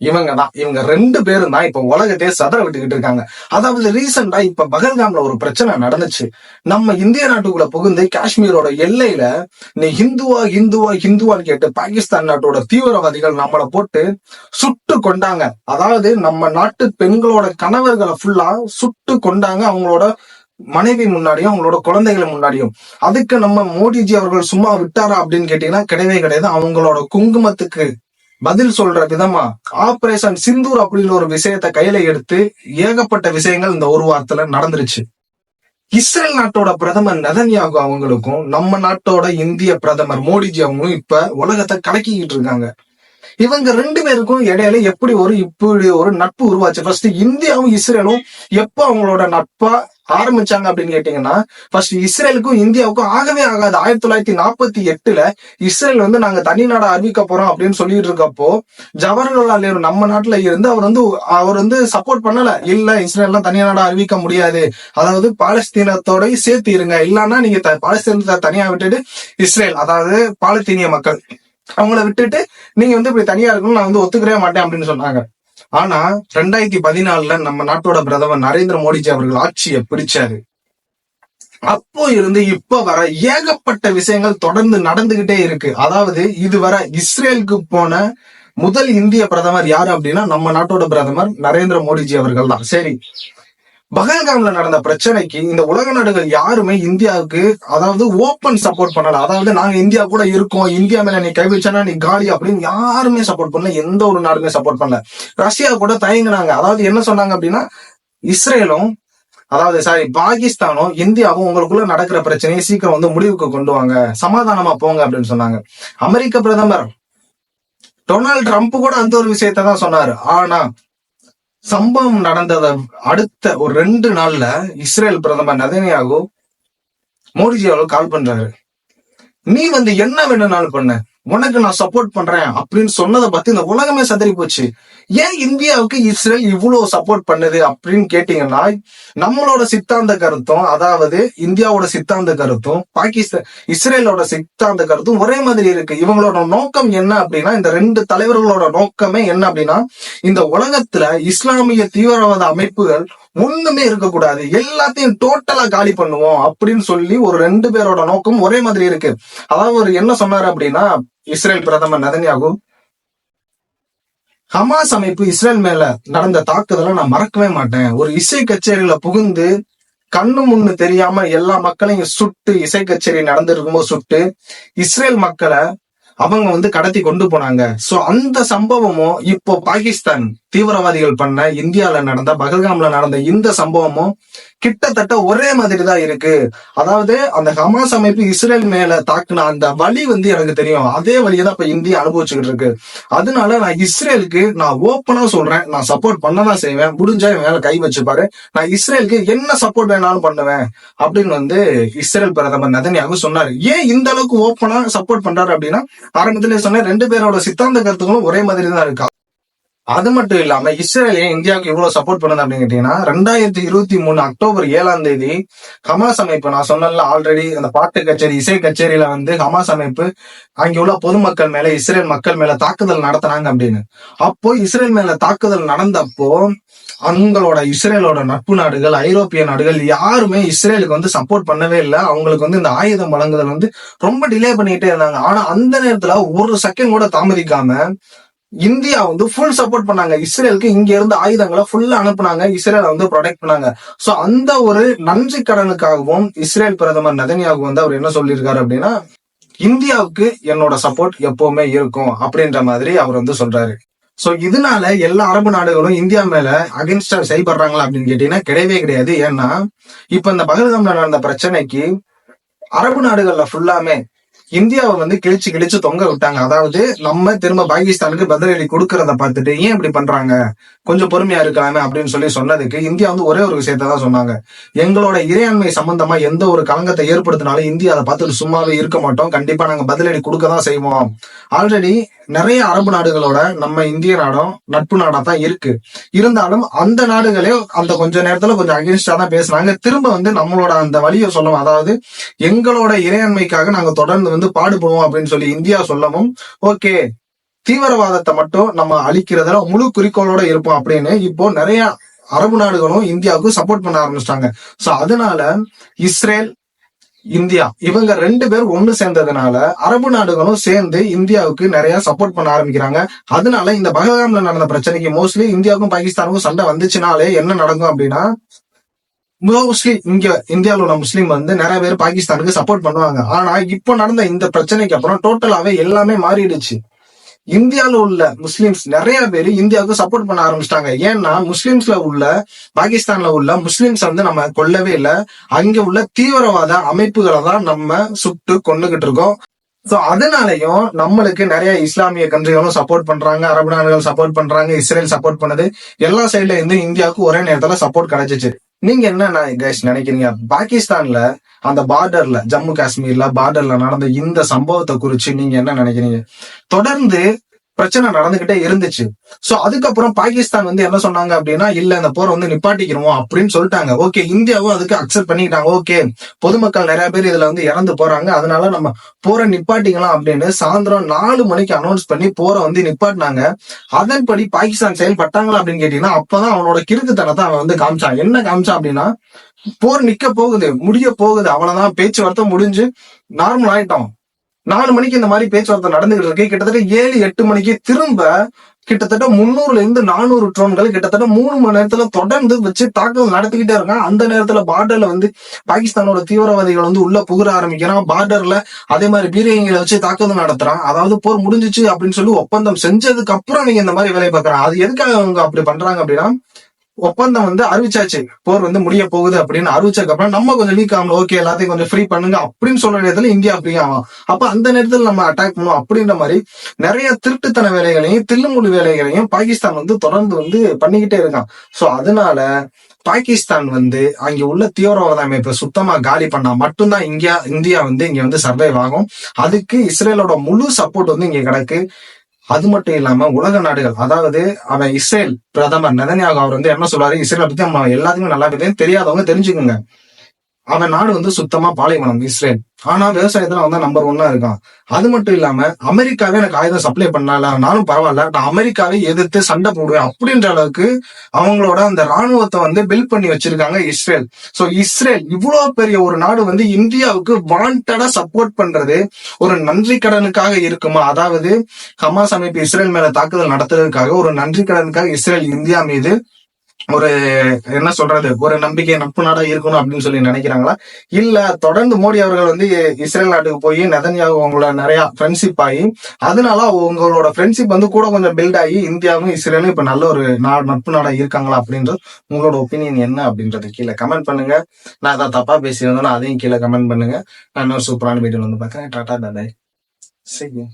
இவங்க தான் இவங்க ரெண்டு பேரும் தான் இப்ப உலகத்தையே சதற விட்டுக்கிட்டு இருக்காங்க. அதாவது ரீசெண்டா இப்ப பகல்காம்ல ஒரு பிரச்சனை நடந்துச்சு. நம்ம இந்திய நாட்டுக்குள்ள புகுந்து காஷ்மீரோட எல்லையில நீ ஹிந்துவா ஹிந்துவா ஹிந்துவான்னு கேட்டு பாகிஸ்தான் நாட்டோட தீவிரவாதிகள் நம்மளை போட்டு சுட்டு கொண்டாங்க. அதாவது நம்ம நாட்டு பெண்களோட கணவர்களை ஃபுல்லா சுட்டு கொண்டாங்க அவங்களோட மனைவி முன்னாடியும் அவங்களோட குழந்தைகள் முன்னாடியும். அதுக்கு நம்ம மோடிஜி அவர்கள் சும்மா விட்டாரா அப்படின்னு கேட்டீங்கன்னா கிடையவே கிடையாது. அவங்களோட குங்குமத்துக்கு பதில் சொல்ற விதமா ஆபரேஷன் சிந்தூர் அப்படின்னு ஒரு விஷயத்த கையில எடுத்து ஏகப்பட்ட விஷயங்கள் இந்த ஒரு வாரத்துல நடந்துருச்சு. இஸ்ரேல் நாட்டோட பிரதமர் நெதன்யாகு அவங்களுக்கும் நம்ம நாட்டோட இந்திய பிரதமர் மோடிஜி அவங்களும் இப்ப உலகத்தை கலக்கிக்கிட்டு இருக்காங்க. இவங்க ரெண்டு பேருக்கும் இடையில எப்படி ஒரு இப்படி ஒரு நட்பு உருவாச்சு? ஃபர்ஸ்ட் இந்தியாவும் இஸ்ரேலும் எப்போ அவங்களோட நட்பா ஆரம்பிச்சாங்க அப்படின்னு கேட்டீங்கன்னா ஃபர்ஸ்ட் இஸ்ரேலுக்கும் இந்தியாவுக்கும் ஆகவே ஆகாது. ஆயிரத்தி தொள்ளாயிரத்தி நாற்பத்தி எட்டுல இஸ்ரேல் வந்து நாங்க தனி நாடா அறிவிக்க போறோம் அப்படின்னு சொல்லிட்டு இருக்கப்போ ஜவஹர்லால் நேரு நம்ம நாட்டுல இருந்து அவர் வந்து அவர் வந்து சப்போர்ட் பண்ணல. இல்ல இஸ்ரேல்லாம் தனி நாடா அறிவிக்க முடியாது. அதாவது பாலஸ்தீனத்தோட சேர்த்து இருங்க. இல்லைன்னா நீங்க பாலஸ்தீனத்தை தனியா விட்டுட்டு இஸ்ரேல் அதாவது பாலஸ்தீனிய மக்கள். அவங்கள விட்டுட்டு நீங்க வந்து இப்படி தனியா இருக்கணும் நான் வந்து ஒத்துக்கவே மாட்டேன் அப்படின்னு சொன்னாங்க. ஆனா ரெண்டாயிரத்தி பதினாலுல நம்ம நாட்டோட பிரதமர் நரேந்திர மோடிஜி அவர்கள் ஆட்சியை பிடிச்சாரு அப்போ இருந்து இப்ப வர ஏகப்பட்ட விஷயங்கள் தொடர்ந்து நடந்துகிட்டே இருக்கு. அதாவது இதுவரை இஸ்ரேலுக்கு போன முதல் இந்திய பிரதமர் யாரு அப்படின்னா நம்ம நாட்டோட பிரதமர் நரேந்திர மோடிஜி அவர்கள் தான். சரி. பகல்காம்ல நடந்த பிரச்சனைக்கு இந்த உலக நாடுகள் யாருமே இந்தியாவுக்கு அதாவது ஓப்பன் சப்போர்ட் பண்ணல. அதாவது நாங்க இந்தியா கூட இருக்கோம் இந்தியா மேல நீ கை வச்சனா நீ காலி அப்படின்னு யாருமே சப்போர்ட் பண்ணல. எந்த ஒரு நாடுமே சப்போர்ட் பண்ணல. ரஷ்யா கூட தயங்கினாங்க. அதாவது என்ன சொன்னாங்க அப்படின்னா இஸ்ரேலும் அதாவது சாரி பாகிஸ்தானும் இந்தியாவும் உங்களுக்குள்ள நடக்கிற பிரச்சனையை சீக்கிரம் வந்து முடிவுக்கு கொண்டு வாங்க. சமாதானமா போங்க அப்படின்னு சொன்னாங்க. அமெரிக்க பிரதமர் டொனால்டு ட்ரம்ப் கூட அந்த ஒரு விஷயத்தை தான் சொன்னாரு. ஆனா சம்பவம் நடந்தத அடுத்த ஒரு ரெண்டு நாள்ல இஸ்ரேல் பிரதமர் நதனியாகோ மோடிஜி அவர்கள் கால் பண்றாரு. நீ வந்து என்ன வேணும்னாலும் பண்ண. உனக்கு நான் சப்போர்ட் பண்றேன் அப்படின்னு சொன்னதை பத்தி இந்த உலகமே சதறி போச்சு ஏன் இந்தியாவுக்கு இஸ்ரேல் இவ்வளவு சப்போர்ட் பண்ணுது அப்படின்னு கேட்டீங்கன்னா நம்மளோட சித்தாந்த கருத்தும் அதாவது இந்தியாவோட சித்தாந்த கருத்தும் பாகிஸ்தான் இஸ்ரேலோட சித்தாந்த கருத்தும் ஒரே மாதிரி இருக்கு. இவங்களோட நோக்கம் என்ன அப்படின்னா இந்த ரெண்டு தலைவர்களோட நோக்கமே என்ன அப்படின்னா இந்த உலகத்துல இஸ்லாமிய தீவிரவாத அமைப்புகள் ஒண்ணுமே இருக்கக்கூடாது. எல்லாத்தையும் டோட்டலா காலி பண்ணுவோம் அப்படின்னு சொல்லி ஒரு ரெண்டு பேரோட நோக்கம் ஒரே மாதிரி இருக்கு. அதாவது ஒரு என்ன சொன்னாரு அப்படின்னா இஸ்ரேல் பிரதமர் நதன்யாகு ஹமாஸ் அமைப்பு இஸ்ரேல் மேல நடந்த தாக்குதலை நான் மறக்கவே மாட்டேன். ஒரு இசை கச்சேரியில புகுந்து கண்ணு முன்னு தெரியாம எல்லா மக்களையும் சுட்டு இசை கச்சேரி நடந்திருக்குமோ சுட்டு இஸ்ரேல் மக்களை அவங்க வந்து கடத்தி கொண்டு போனாங்க. சோ அந்த சம்பவமும் இப்போ பாகிஸ்தான் தீவிரவாதிகள் பண்ண இந்தியால நடந்த பகல்காம்ல நடந்த இந்த சம்பவமும் கிட்டத்தட்ட ஒரே மாதிரி தான் இருக்கு. அதாவது அந்த ஹமாஸ் அமைப்பு இஸ்ரேல் மேல தாக்குன அந்த வழி வந்து எனக்கு தெரியும். அதே வழியை தான் இப்ப இந்தியா அனுபவிச்சுக்கிட்டு இருக்கு. அதனால நான் இஸ்ரேலுக்கு நான் ஓப்பனா சொல்றேன். நான் சப்போர்ட் பண்ணதான் செய்வேன். முடிஞ்சா என் மேல கை வச்சுப்பாரு. நான் இஸ்ரேலுக்கு என்ன சப்போர்ட் வேணாலும் பண்ணுவேன். அப்படின்னு வந்து இஸ்ரேல் பிரதமர் நதன்யாகு சொன்னாரு. ஏன் இந்த அளவுக்கு ஓப்பனா சப்போர்ட் பண்றாரு அப்படின்னா ஆரம்பத்திலே சொன்னேன் ரெண்டு பேரோட சித்தாந்த கருத்துக்களும் ஒரே மாதிரி தான் இருக்கா? அது மட்டும் இல்லாம இஸ்ரேல் ஏன் இந்தியாவுக்கு இவ்வளவு சப்போர்ட் பண்ணுது அப்படின்னு கேட்டீங்கன்னா ரெண்டாயிரத்தி இருபத்தி மூணு அக்டோபர் ஏழாம் தேதி ஹமாஸ் அமைப்பு நான் சொன்னல ஆல்ரெடி அந்த பாட்டு கச்சேரி இசை கச்சேரியில வந்து ஹமாஸ் அமைப்பு அங்கே உள்ள பொதுமக்கள் மேல இஸ்ரேல் மக்கள் மேல தாக்குதல் நடத்தினாங்க அப்படின்னு. அப்போ இஸ்ரேல் மேல தாக்குதல் நடந்தப்போ அவங்களோட இஸ்ரேலோட நட்பு நாடுகள் ஐரோப்பிய நாடுகள் யாருமே இஸ்ரேலுக்கு வந்து சப்போர்ட் பண்ணவே இல்லை. அவங்களுக்கு வந்து இந்த ஆயுதம் வழங்குதல் வந்து ரொம்ப டிலே பண்ணிட்டே இருந்தாங்க. ஆனா அந்த நேரத்துல ஒரு செகண்ட் கூட தாமதிக்காம இந்தியா வந்து ஃபுல் சப்போர்ட் பண்ணாங்க. இஸ்ரேலுக்கு இங்க இருந்து ஆயுதங்களை ஃபுல்லா அனுப்புனாங்க. இஸ்ரேலை வந்து ப்ரொடெக்ட் பண்ணாங்க. சோ அந்த ஒரு நன்றி கடனுக்காகவும் இஸ்ரேல் பிரதமர் நதனியாகவும் வந்து அவர் என்ன சொல்லியிருக்காரு அப்படின்னா இந்தியாவுக்கு என்னோட சப்போர்ட் எப்பவுமே இருக்கும் அப்படின்ற மாதிரி அவர் வந்து சொல்றாரு. சோ இதனால எல்லா அரபு நாடுகளும் இந்தியா மேல அகென்ஸ்டா செயல்படுறாங்களா அப்படின்னு கேட்டீங்கன்னா கிடையவே கிடையாது. ஏன்னா இப்ப இந்த பகல்காம்ல நடந்த பிரச்சனைக்கு அரபு நாடுகள்ல ஃபுல்லாமே இந்தியாவை வந்து கிழிச்சு கிழிச்சு தொங்க விட்டாங்க. அதாவது நம்ம திரும்ப பாகிஸ்தானுக்கு பதிலடி கொடுக்கறத பார்த்துட்டு ஏன் இப்படி பண்றாங்க? கொஞ்சம் பொறுமையா இருக்கலாமே அப்படின்னு சொல்லி சொன்னதுக்கு இந்தியா வந்து ஒரே ஒரு விஷயத்த தான் சொன்னாங்க. எங்களோட இறையாண்மை சம்பந்தமா எந்த ஒரு களங்கத்தை ஏற்படுத்தினாலும் இந்தியா அதை பார்த்துட்டு சும்மாவே இருக்க மாட்டோம். கண்டிப்பா நாங்க பதிலடி கொடுக்க தான் செய்வோம். ஆல்ரெடி நிறைய அரபு நாடுகளோட நம்ம இந்திய நாடும் நட்பு நாடா தான் இருக்கு. இருந்தாலும் அந்த நாடுகளே அந்த கொஞ்ச நேரத்துல கொஞ்சம் அகேன்ஸ்டா தான் பேசுனாங்க. திரும்ப வந்து நம்மளோட அந்த வழியை சொல்லணும். அதாவது எங்களோட இறையாண்மைக்காக நாங்க தொடர்ந்து வந்து பாடுபடுவோம் அப்படின்னு சொல்லி இந்தியா சொல்லவும் ஓகே தீவிரவாதத்தை மட்டும் நம்ம அழிக்கிறதுல முழு குறிக்கோளோட இருப்போம் அப்படின்னு இப்போ நிறைய அரபு நாடுகளும் இந்தியாவுக்கு சப்போர்ட் பண்ண ஆரம்பிச்சிட்டாங்க. சோ அதனால இஸ்ரேல் இந்தியா இவங்க ரெண்டு பேரும் ஒண்ணு சேர்ந்ததுனால அரபு நாடுகளும் சேர்ந்து இந்தியாவுக்கு நிறைய சப்போர்ட் பண்ண ஆரம்பிக்கிறாங்க. அதனால இந்த பகல்காம்ல நடந்த பிரச்சனைக்கு மோஸ்ட்லி இந்தியாவுக்கும் பாகிஸ்தானுக்கும் சண்டை வந்துச்சுனாலே என்ன நடக்கும் அப்படின்னா மோஸ்ட்லி இங்க இந்தியாவில் உள்ள முஸ்லீம் வந்து நிறைய பேர் பாகிஸ்தானுக்கு சப்போர்ட் பண்ணுவாங்க. ஆனா இப்போ நடந்த இந்த பிரச்சனைக்கு அப்புறம் டோட்டலாவே எல்லாமே மாறிடுச்சு. இந்தியாவில் உள்ள முஸ்லிம்ஸ் நிறைய பேர் இந்தியாவுக்கு சப்போர்ட் பண்ண ஆரம்பிச்சிட்டாங்க. ஏன்னா முஸ்லிம்ஸ்ல உள்ள பாகிஸ்தான்ல உள்ள முஸ்லிம்ஸ் வந்து நம்ம கொல்லவே இல்லை. அங்க உள்ள தீவிரவாத அமைப்புகளை தான் நம்ம சுட்டு கொண்டுகிட்டு இருக்கோம். ஸோ அதனாலயும் நம்மளுக்கு நிறைய இஸ்லாமிய கண்ட்ரிகளும் சப்போர்ட் பண்றாங்க. அரபு நாடுகள் சப்போர்ட் பண்றாங்க. இஸ்ரேல் சப்போர்ட் பண்ணுது. எல்லா சைட்ல இருந்து இந்தியாவுக்கு ஒரே நேரத்துல சப்போர்ட் கிடைச்சிச்சு. நீங்க என்ன கைஸ் நினைக்கிறீங்க? பாகிஸ்தான்ல அந்த பார்டர்ல ஜம்மு காஷ்மீர்ல பார்டர்ல நடந்த இந்த சம்பவத்தை குறிச்சு நீங்க என்ன நினைக்கிறீங்க? தொடர்ந்து பிரச்சனை நடந்துகிட்டே இருந்துச்சு. சோ அதுக்கப்புறம் பாகிஸ்தான் வந்து என்ன சொன்னாங்க அப்படின்னா இல்ல இந்த போரை வந்து நிப்பாட்டிக்கிறோம் அப்படின்னு சொல்லிட்டாங்க. ஓகே இந்தியாவும் அதுக்கு அக்செப்ட் பண்ணிக்கிட்டாங்க. ஓகே பொதுமக்கள் நிறைய பேர் இதுல வந்து இறந்து போறாங்க. அதனால நம்ம போரை நிப்பாட்டிக்கலாம் அப்படின்னு சாயந்தரம் நாலு மணிக்கு அனௌன்ஸ் பண்ணி போரை வந்து நிப்பாட்டினாங்க. அதன்படி பாகிஸ்தான் செயல்பட்டாங்களா அப்படின்னு கேட்டீங்கன்னா அப்பதான் அவனோட கிறுக்குத்தனத்தை அவன் வந்து காமிச்சான். என்ன காமிச்சான் அப்படின்னா போர் நிக்க போகுது முடிய போகுது. அவ்வளவுதான் பேச்சுவார்த்தை முடிஞ்சு நார்மல் ஆயிட்டோம் நாலு மணிக்கு இந்த மாதிரி பேச்சுவார்த்தை நடந்துகிட்டு இருக்கு. கிட்டத்தட்ட ஏழு எட்டு மணிக்கு திரும்ப கிட்டத்தட்ட முன்னூறுல இருந்து நானூறு ட்ரோன்கள் கிட்டத்தட்ட மூணு மணி நேரத்துல தொடர்ந்து வச்சு தாக்குதல் நடத்திக்கிட்டே இருக்கான் அந்த நேரத்துல பார்டர்ல வந்து பாகிஸ்தானோட தீவிரவாதிகள் வந்து உள்ள புகுற ஆரம்பிக்கிறான் பார்டர்ல அதே மாதிரி பீரங்கிகளை வச்சு தாக்குதல் நடத்துறான். அதாவது போர் முடிஞ்சிச்சு அப்படின்னு சொல்லி ஒப்பந்தம் செஞ்சதுக்கு அப்புறம் நீங்க இந்த மாதிரி வேலையை பார்க்கறான் அது எதுக்காக அவங்க அப்படி பண்றாங்க அப்படின்னா ஒப்பந்தம் வந்து அறிவிச்சாச்சு. போர் வந்து முடிய போகுது அப்படின்னு அறிவிச்சதுக்கு அப்புறம் நம்ம கொஞ்சம் லீக் ஆகணும். ஓகே எல்லாத்தையும் கொஞ்சம் ஃப்ரீ பண்ணுங்க அப்படின்னு சொல்ற நேரத்துல இந்தியா ஃப்ரீ ஆகும். அப்ப அந்த நேரத்துல நம்ம அட்டாக் பண்ணுவோம் அப்படின்ற மாதிரி நிறைய திருட்டுத்தன வேலைகளையும் தில்லுமுழு வேலைகளையும் பாகிஸ்தான் வந்து தொடர்ந்து வந்து பண்ணிக்கிட்டே இருக்கான். சோ அதனால பாகிஸ்தான் வந்து அங்க உள்ள தீவிரவாத அமைப்பை சுத்தமா காலி பண்ணா மட்டும்தான் இந்தியா இந்தியா வந்து இங்க வந்து சர்வைவ் ஆகும். அதுக்கு இஸ்ரேலோட முழு சப்போர்ட் வந்து இங்க கிடக்கு. அது மட்டும் இல்லாம உலக நாடுகள் அதாவது அவன் இஸ்ரேல் பிரதமர் நெதன்யாகு அவர் வந்து என்ன சொல்றாரு? இஸ்ரேலை பத்தி நம்ம எல்லாத்துக்குமே நல்லா தெரியாதவங்க தெரிஞ்சுக்கோங்க. அவன் நாடு வந்து சுத்தமா பாலைவனம் இஸ்ரேல். ஆனா விவசாயத்துல வந்து நம்பர் ஒன்னா இருக்கான். அது மட்டும் இல்லாம அமெரிக்காவே எனக்கு ஆயுதம் சப்ளை பண்ணல நானும் பரவாயில்ல நான் அமெரிக்காவை எதிர்த்து சண்டை போடுவேன் அப்படின்ற அளவுக்கு அவங்களோட அந்த ராணுவத்தை வந்து பில்ட் பண்ணி வச்சிருக்காங்க இஸ்ரேல். சோ இஸ்ரேல் இவ்வளவு பெரிய ஒரு நாடு வந்து இந்தியாவுக்கு வாண்டடா சப்போர்ட் பண்றது ஒரு நன்றி கடனுக்காக இருக்குமா? அதாவது ஹமாஸ் அமைப்பு இஸ்ரேல் மேல தாக்குதல் நடத்துறதுக்காக ஒரு நன்றி கடனுக்காக இஸ்ரேல் இந்தியா மீது ஒரு என்ன சொல்றது ஒரு நம்பிக்கை நட்பு நாடா இருக்கணும் அப்படின்னு சொல்லி நினைக்கிறாங்களா? இல்ல தொடர்ந்து மோடி அவர்கள் வந்து இஸ்ரேல் நாட்டுக்கு போய் நெதன்யாகு உங்களோட நிறைய ஃப்ரெண்ட்ஷிப் ஆகி அதனால உங்களோட ஃப்ரெண்ட்ஷிப் வந்து கூட கொஞ்சம் பில்ட் ஆகி இந்தியாவும் இஸ்ரேலும் இப்ப நல்ல ஒரு நட்பு நாடா இருக்காங்களா அப்படின்றது உங்களோட ஒப்பீனியன் என்ன அப்படின்றது கீழே கமெண்ட் பண்ணுங்க. நான் அதான் தப்பா பேசியிருந்தேன்னா அதையும் கீழே கமெண்ட் பண்ணுங்க. நான் இன்னொரு சூப்பரான வீடியோ வந்து பாக்குறேன் டாடா தாதாய் சரி